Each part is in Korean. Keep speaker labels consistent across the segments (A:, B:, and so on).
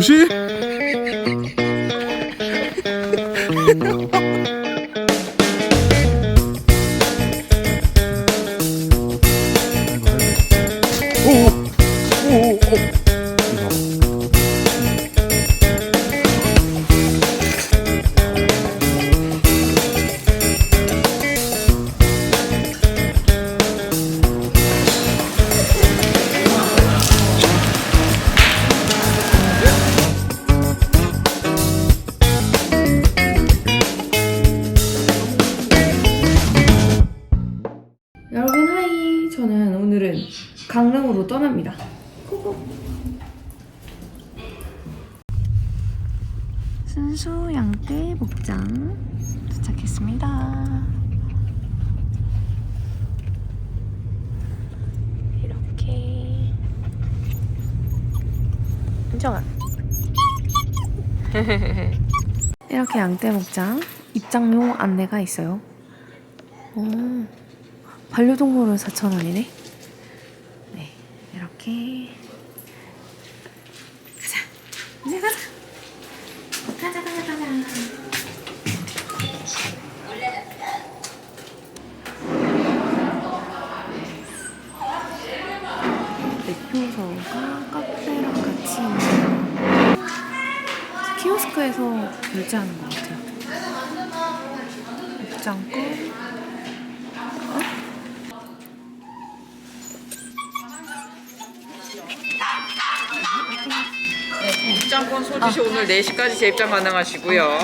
A: 조심.
B: 순수 양떼 목장 도착했습니다 이렇게 인정아 이렇게 양떼 목장 입장용 안내가 있어요 오. 반려동물은 4,000원이네. 네, 이렇게 입장권
C: 소지시 오늘 4시까지 재입장 가능하시고요.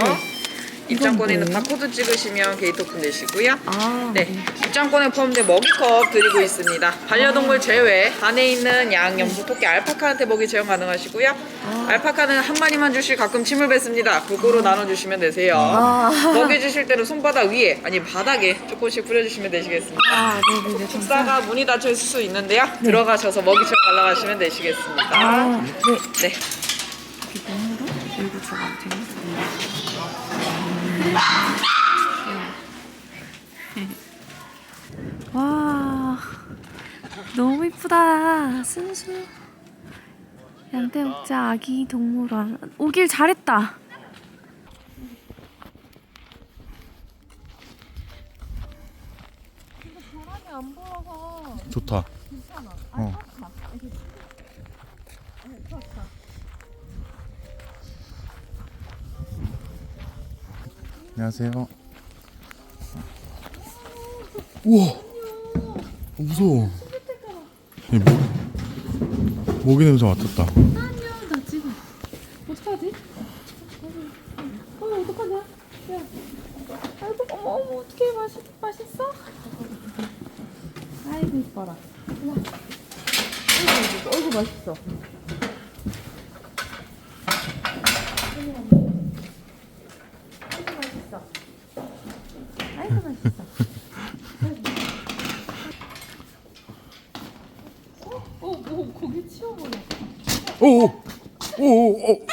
C: 입장권에는
B: 뭐예요?
C: 바코드 찍으시면 게이트 오픈 되시고요.
B: 아,
C: 네, 입장권에 포함된 먹이컵 드리고 있습니다. 반려동물 제외 안에 있는 양, 염소, 토끼, 알파카한테 먹이 제공 가능하시고요. 알파카는 한 마리만 주시 가끔 침을 뱉습니다. 골고루 나눠주시면 되세요.
B: 아.
C: 먹이 주실 때는 손바닥 위에 아니 바닥에 조금씩 뿌려주시면 되시겠습니다.
B: 아, 네네네.
C: 식사가 문이 닫혀 있을 수 있는데요. 들어가셔서 먹이 채워 갈라가시면 되시겠습니다.
B: 아, 네.
C: 네.
B: 열고 들어가면 되네. 와, 너무 이쁘다. 순수. 양떼목자 아기 동물원. 오길 잘했다.
A: 좋다. 어. 안녕하세요. 우와, 어, 무서워. 이 모, 모기 냄새 맡았다.
B: 아이고, 맛있어. 아이고, 맛있어. 맛있어. 어, 뭐, 고기 치워버려.
A: 오, 오, 오, 오.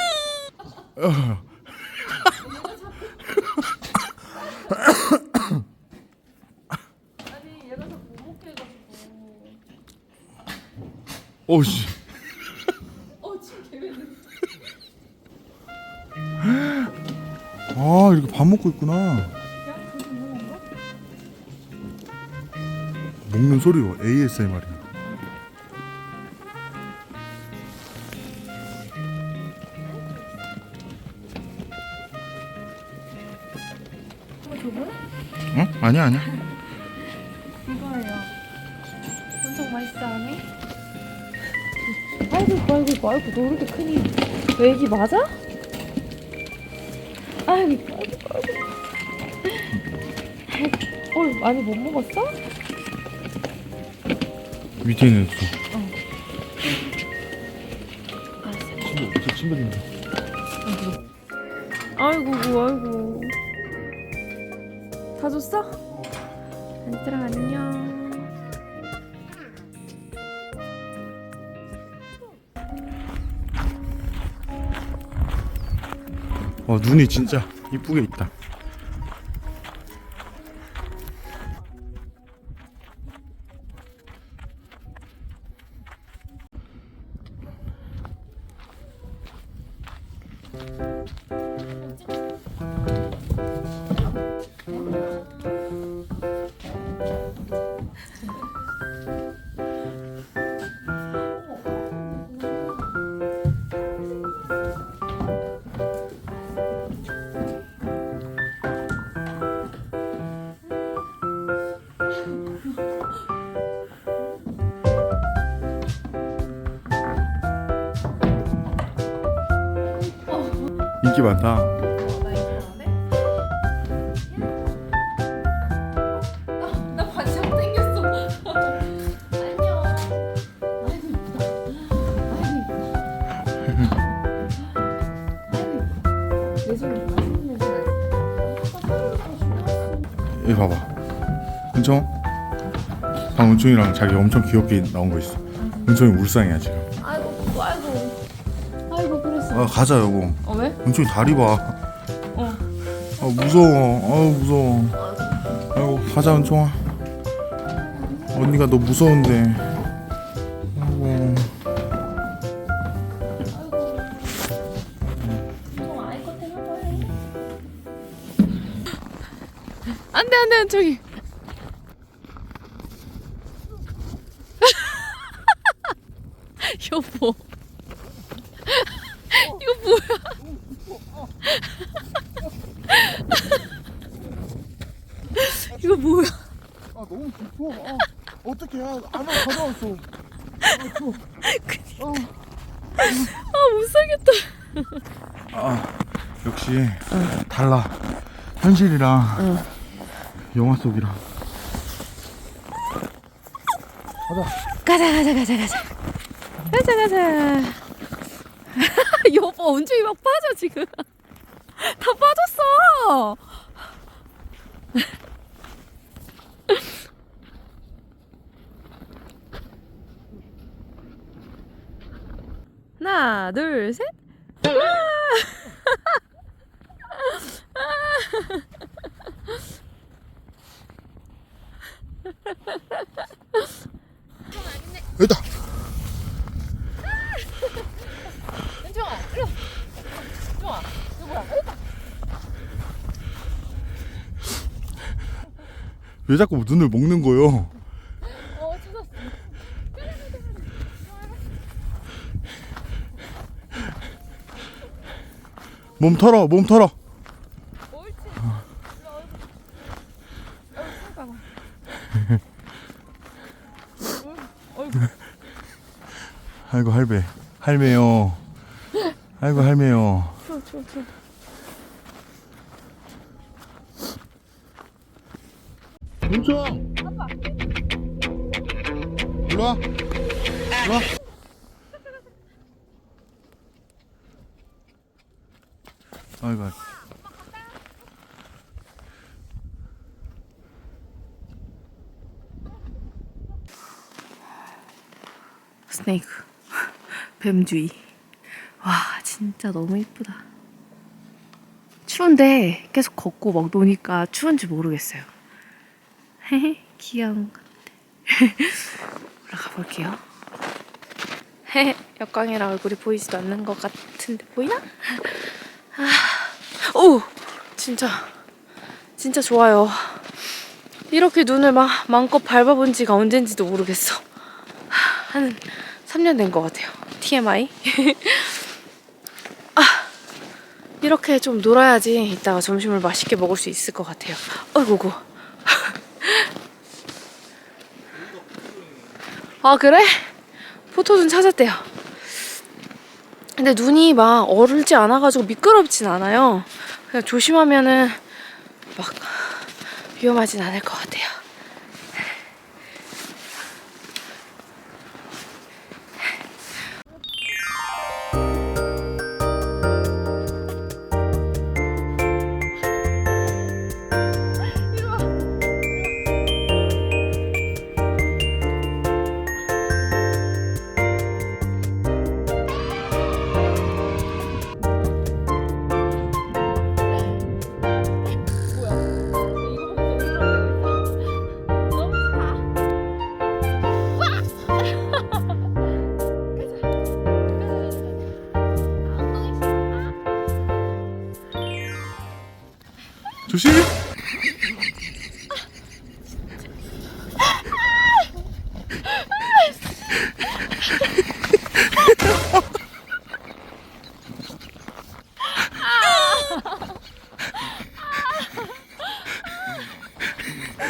A: 아이고,
B: 이뻐, 아이고, 이뻐, 아이고, 너 이렇게 크니. 너 애기 맞아? 아이고, 이뻐, 아이고, 이뻐, 아이고. 아이고, 어, 많이 못 먹었어?
A: 밑에 있는 수. 친구, 제 친구인데.
B: 아이고, 아이고. 다 줬어? 얘들아, 안녕.
A: 어 눈이 진짜 이쁘게 있다. 인기 많다.
B: 나 바지 좀 땡겼어. 안녕. 아이고 이쁘다. 아이고 이쁘다. 아이고 이쁘다. 내 손에 맛있는 냄새 나지?
A: 여기 봐봐. 은총? 방 은총이랑 자기 엄청 귀엽게 나온 거 있어. 은총이 울상이야 지금.
B: 아이고 아이고. 아이고 그랬어.
A: 아 가자 여보. 은총이 다리 봐.
B: 어.
A: 아 무서워. 아 무서워. 아이고 가자 은총아. 언니가 너 무서운데. 아 역시 달라. 현실이랑 영화 속이랑.
B: 가자 가자 가자 가자. 가자 가자. 여보 언제 막 빠져 지금? 다 빠졌어. 하나 둘 셋.
A: 여기다.
B: 이리 와. 은정아 이거 뭐야?
A: 왜 자꾸 눈을 먹는 거요?
B: 어 찢었어.
A: 몸 털어, 몸 털어. 아이고 할배, 할매요. 아이고 할매요.
B: 추워 추워 추워.
A: 은총. 일로 와. 일로 와. 아이고. 아이고.
B: 스네이크 뱀주의. 와 진짜 너무 이쁘다. 추운데 계속 걷고 막 노니까 추운지 모르겠어요. 귀여운 것들 올라가 볼게요. 헤헤 역광이랑 얼굴이 보이지도 않는 것 같은데 보이나? 아, 오 진짜 진짜 좋아요. 이렇게 눈을 막 마음껏 밟아본 지가 언젠지도 모르겠어. 한 3년 된 것 같아요. TMI. 아, 이렇게 좀 놀아야지 이따가 점심을 맛있게 먹을 수 있을 것 같아요. 어이구구. 아, 그래? 포토존 찾았대요. 근데 눈이 막 얼지 않아가지고 미끄럽진 않아요. 그냥 조심하면은 막 위험하진 않을 것 같아요.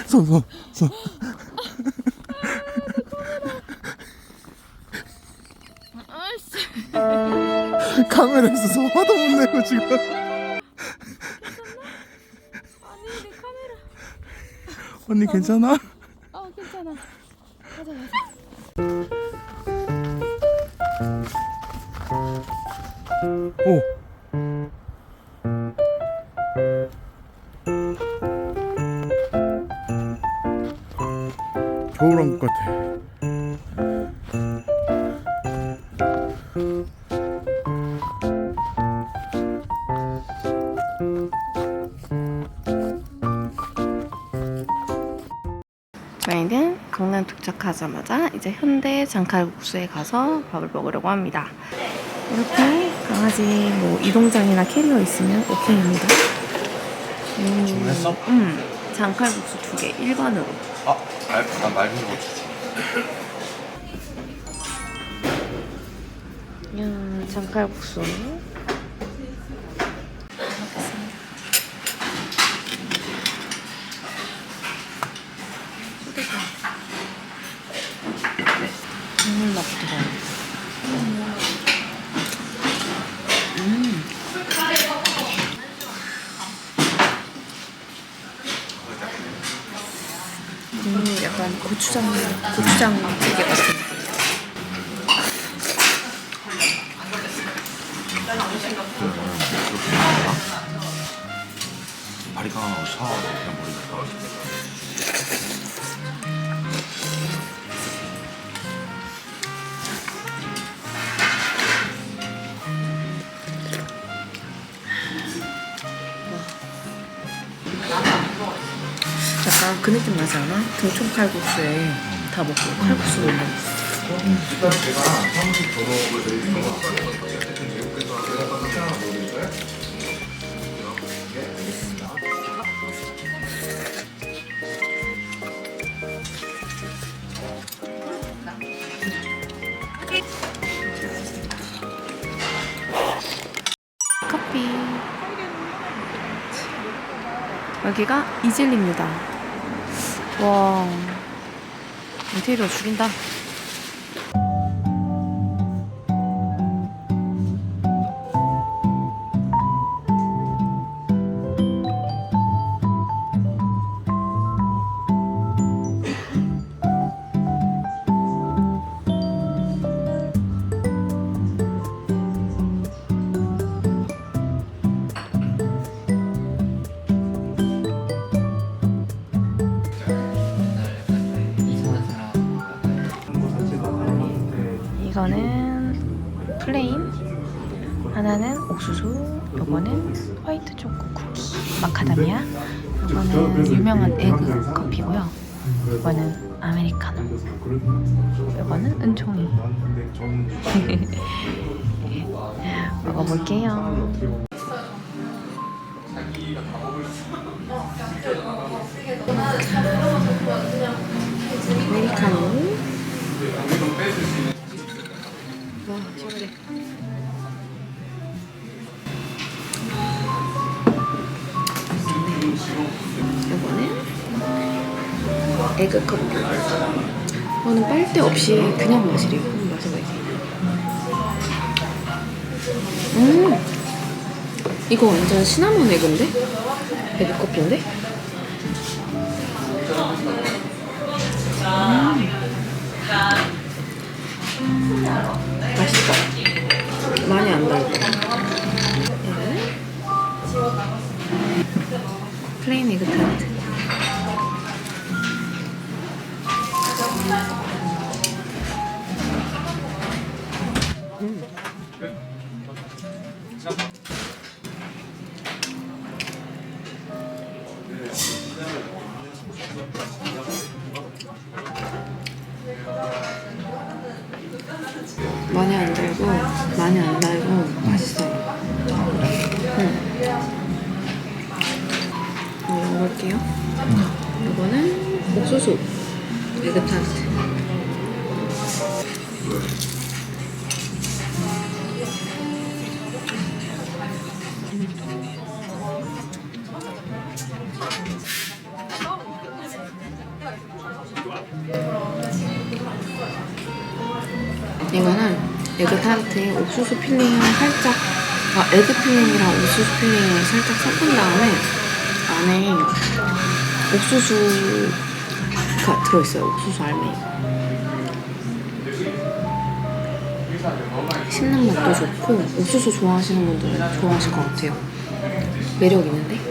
A: 손, 손, 손. 카메라에서 화도 못 내고 지금. 언니 괜찮아?
B: 강남 도착하자마자 이제 현대 장칼국수에 가서 밥을 먹으려고 합니다. 이렇게 강아지 뭐 이동장이나 캐리어 있으면 오케이입니다. 음,
A: 주문했어?
B: 음, 장칼국수 두 개, 일반으로.
A: 아, 알, 난 맑은 거 주지.
B: 야, 장칼국수. 국물 맛도 음, 약간 고추장, 고추장 찌개 같은.
D: 다리 강하고 샤워하고 그냥 머리 빗다
B: 그 느낌 나지 않아? 등촌 칼국수에 다 먹고 칼국수 먹는 커피. 여기가 이즐리입니다 와. 인테리어 죽인다 마카다미아 요거는 유명한 에그 커피고요. 요거는 아메리카노. 요거는 은총이. 먹어볼게요. 아메리카노. 와 시원해 에그 커피 이거는 빨대 없이 그냥 마시래요 한번 마셔봐야지 음 이거 완전 시나몬 에그인데? 에그 커피인데? 에그타르트에 옥수수 필링을 살짝 아, 에그 필링이랑 옥수수 필링을 살짝 섞은 다음에 안에 옥수수가 들어있어요. 옥수수 알맹이. 씹는 맛도 좋고 옥수수 좋아하시는 분들은 좋아하실 것 같아요. 매력 있는데?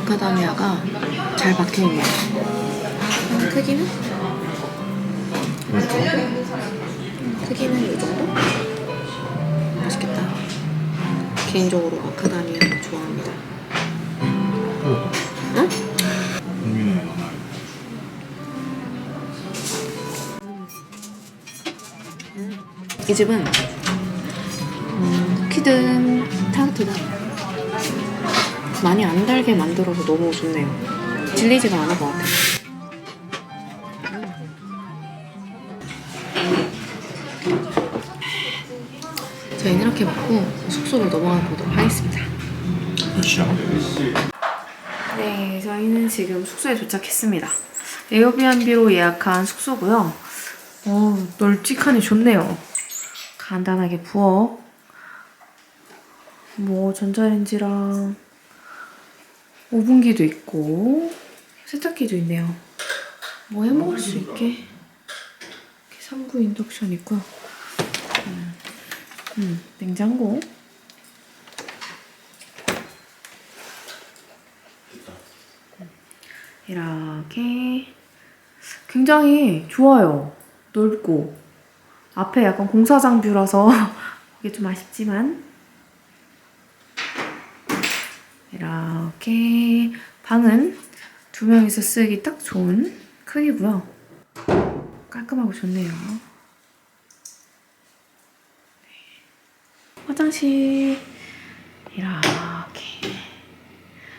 B: 마카다미아가 잘 박혀있네요. 음, 크기는? 크기는 이 정도? 맛있겠다. 개인적으로 마카다미아 좋아합니다. 응?
A: 국민의 연합.
B: 이 집은 음, 타르트든 많이 안 달게 만들어서 너무 좋네요. 질리지가 않을 것 같아요. 저희는 이렇게 먹고 숙소로 넘어가 보도록 하겠습니다.
A: 몇 시야?
B: 네, 저희는 지금 숙소에 도착했습니다. 에어비앤비로 예약한 숙소고요. 어, 널찍하니 좋네요. 간단하게 부엌, 뭐 전자레인지랑 오븐기도 있고 세탁기도 있네요. 뭐 해먹을 수 있게 이렇게 3구 인덕션 있고요. 음, 음, 냉장고. 이렇게 굉장히 좋아요. 넓고 앞에 약간 공사장 뷰라서 이게 좀 아쉽지만 이렇게 방은 두 명이서 쓰기 딱 좋은 크기고요. 깔끔하고 좋네요. 네. 화장실 이렇게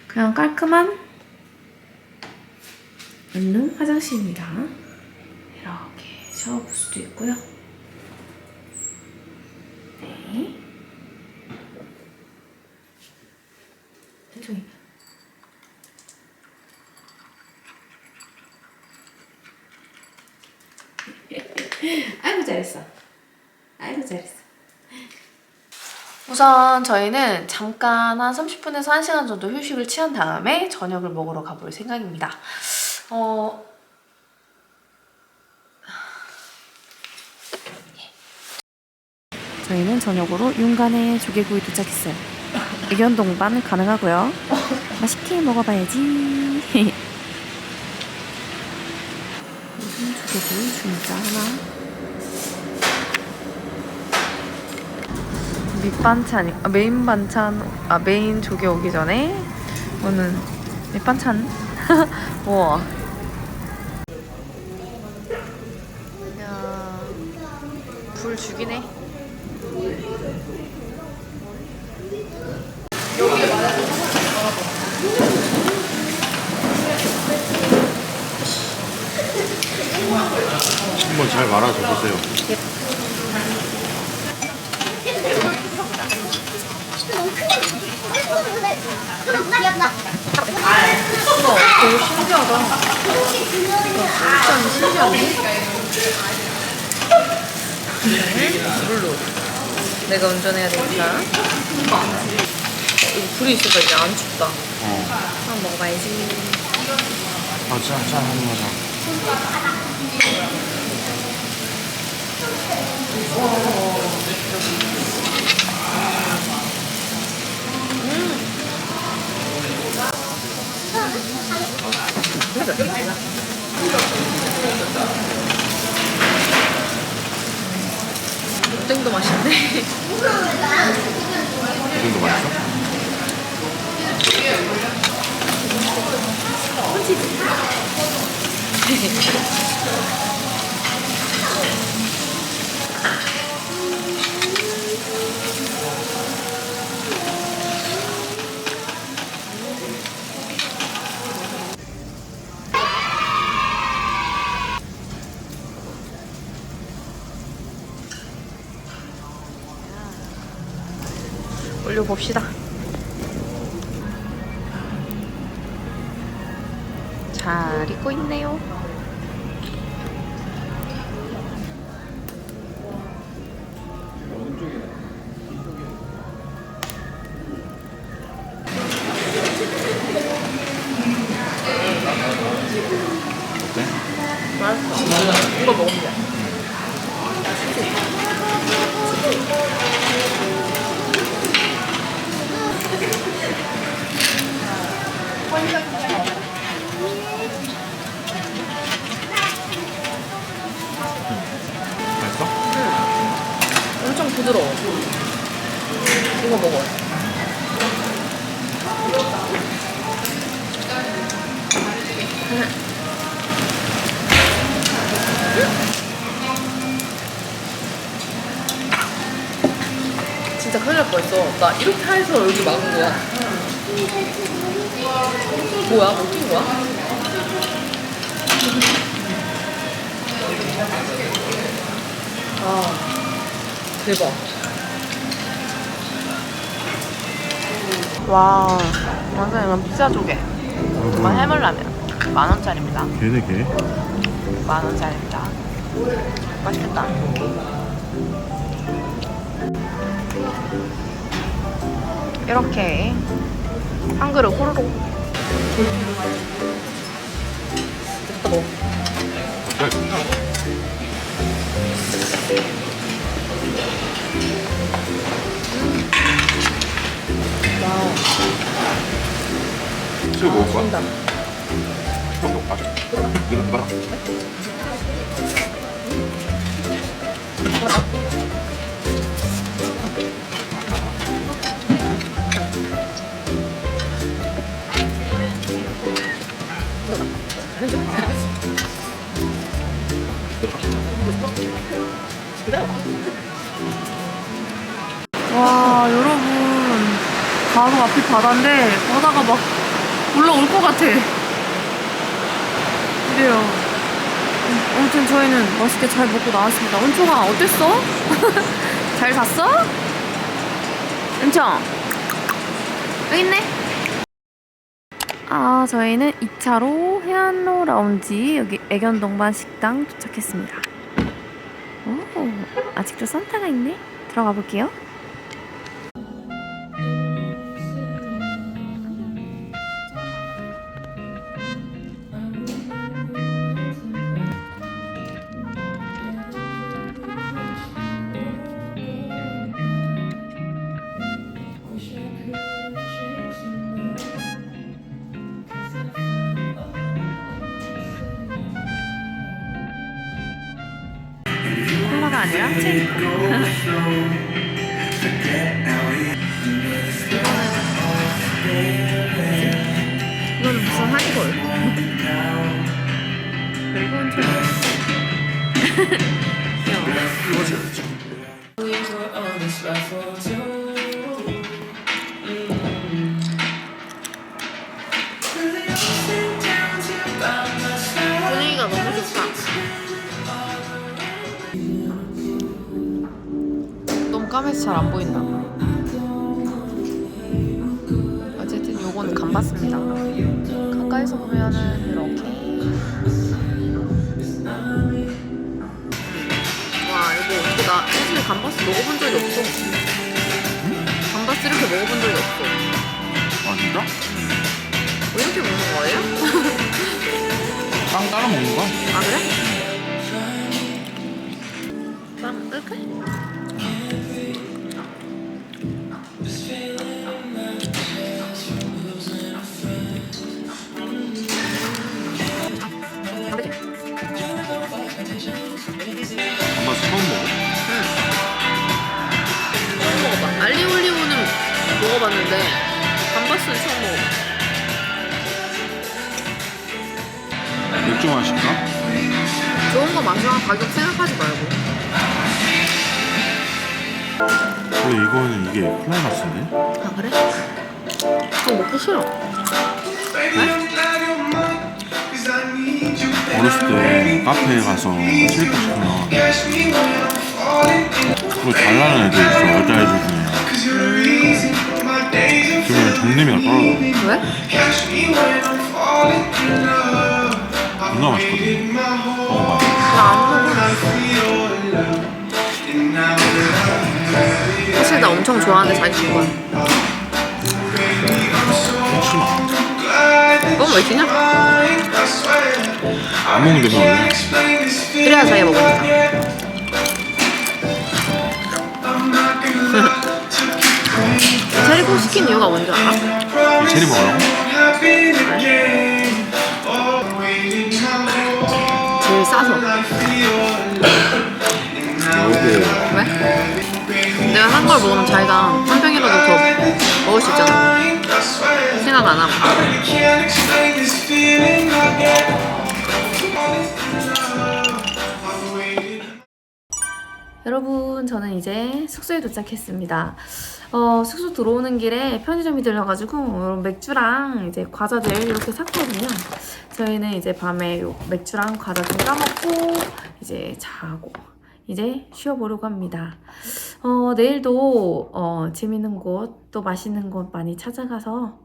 B: 그냥 깔끔한 있는 화장실입니다. 이렇게 샤워 부스도 있고요. 네. 천천히. 아이고 잘했어. 아이고 잘했어. 우선 저희는 잠깐 한 30분에서 1시간 정도 휴식을 취한 다음에 저녁을 먹으러 가볼 생각입니다. 어. 저희는 저녁으로 윤간의 조개구이 도착했어요. 의견 동반 가능하고요. 맛있게 먹어봐야지. 무슨 조개구이 진짜 하나. 밑반찬, 아, 메인 반찬, 아 메인 조개 오기 전에 오늘 밑반찬. 우와. 야, 불 죽이네.
A: 한번 잘 말아줘 보세요.
B: 되게 신기하다. 진짜 신기하네. 물로. 내가 운전해야 되니까. 여기 불이 있으니까 이제 안 춥다.
A: 어.
B: 한번 먹어봐야지.
A: 아, 짠, 짠 하는 거잖
B: 오뎅도 맛있네.
A: 오뎅도 맛있어?
C: 칩. 올려봅시다. 잘 익고 있네요. 부드러워. 이거 먹어. 진짜 큰일 날 뻔했어. 나 이렇게 해서 여기 막은 거야. 뭐야? 못낀 거야? 아, 대박. 와, 완전 이건 피자 조개. 정말 해물라면. 만 원짜리입니다.
D: 개네 개.
C: 만 원짜리입니다. 맛있겠다. 이렇게 한 그릇 호로록. 됐다 먹어.
E: 술 먹을 거야? 형 먹어 빠져 이거 봐라.
C: 와 바로 앞이 바다인데 바다가 막 올라올 것 같아. 이래요. 음, 아무튼 저희는 맛있게 잘 먹고 나왔습니다. 은총아 어땠어? 잘 잤어? 은총. 여기 있네? 아 저희는 2차로 해안로 라운지 여기 애견동반 식당 도착했습니다. 오 아직도 산타가 있네? 들어가 볼게요 이거는 무슨 하이볼 그리고 은총 귀여워 까매서 잘 안 보인다. 어쨌든 요건 감봤습니다. 가까이서 보면은 이렇게. 와 이거 어떻게 나 사실 감바스 먹어본 적이 없어. 감바스 이렇게 먹어본 적이 없어.
D: 아 진짜?
C: 왜 이렇게 먹는 거예요?
D: 빵 따라 먹는 거야?
C: 아 그래? 빵 끌까? 먹어봤는데 감바스는 처음 먹어봐.
D: 맥주 마실까?
C: 좋은 거 마시면 가격 생각하지 말고.
D: 원래 이거는 이게 클라이막스인데?
C: 아 그래? 그거 먹기 싫어.
D: 어렸을 때 카페에 가서 슬리퍼 시키면 그거 잘 나는 애들 있어 여자애들 중에 정내미가 떨어져
C: 왜?
D: 존나 맛있거든 먹어봐.
C: 사실 나 엄청 좋아하는데 자기 그건 왜 주냐?
D: 안 먹는데 원래
C: 그래야 자기가 먹으니까. 체리코 시킨 이유가 뭔지 알아?
D: 체리 먹으라고?
C: 제일 싸서.
D: 여기
C: 왜? 내가 산걸 먹으면 자기가 한 병이라도 더 먹을 수 있잖아. 생각 안 하고.
B: 여러분, 저는 이제 숙소에 도착했습니다. 어, 숙소 들어오는 길에 편의점이 들려가지고 이런 맥주랑 이제 과자들 이렇게 샀거든요. 저희는 이제 밤에 요 맥주랑 과자 좀 까먹고 이제 자고 이제 쉬어보려고 합니다. 어, 내일도 어, 재밌는 곳 또 맛있는 곳 많이 찾아가서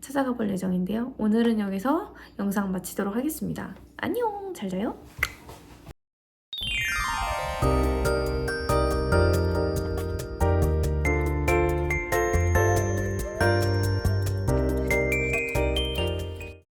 B: 찾아가 볼 예정인데요. 오늘은 여기서 영상 마치도록 하겠습니다. 안녕! 잘 자요?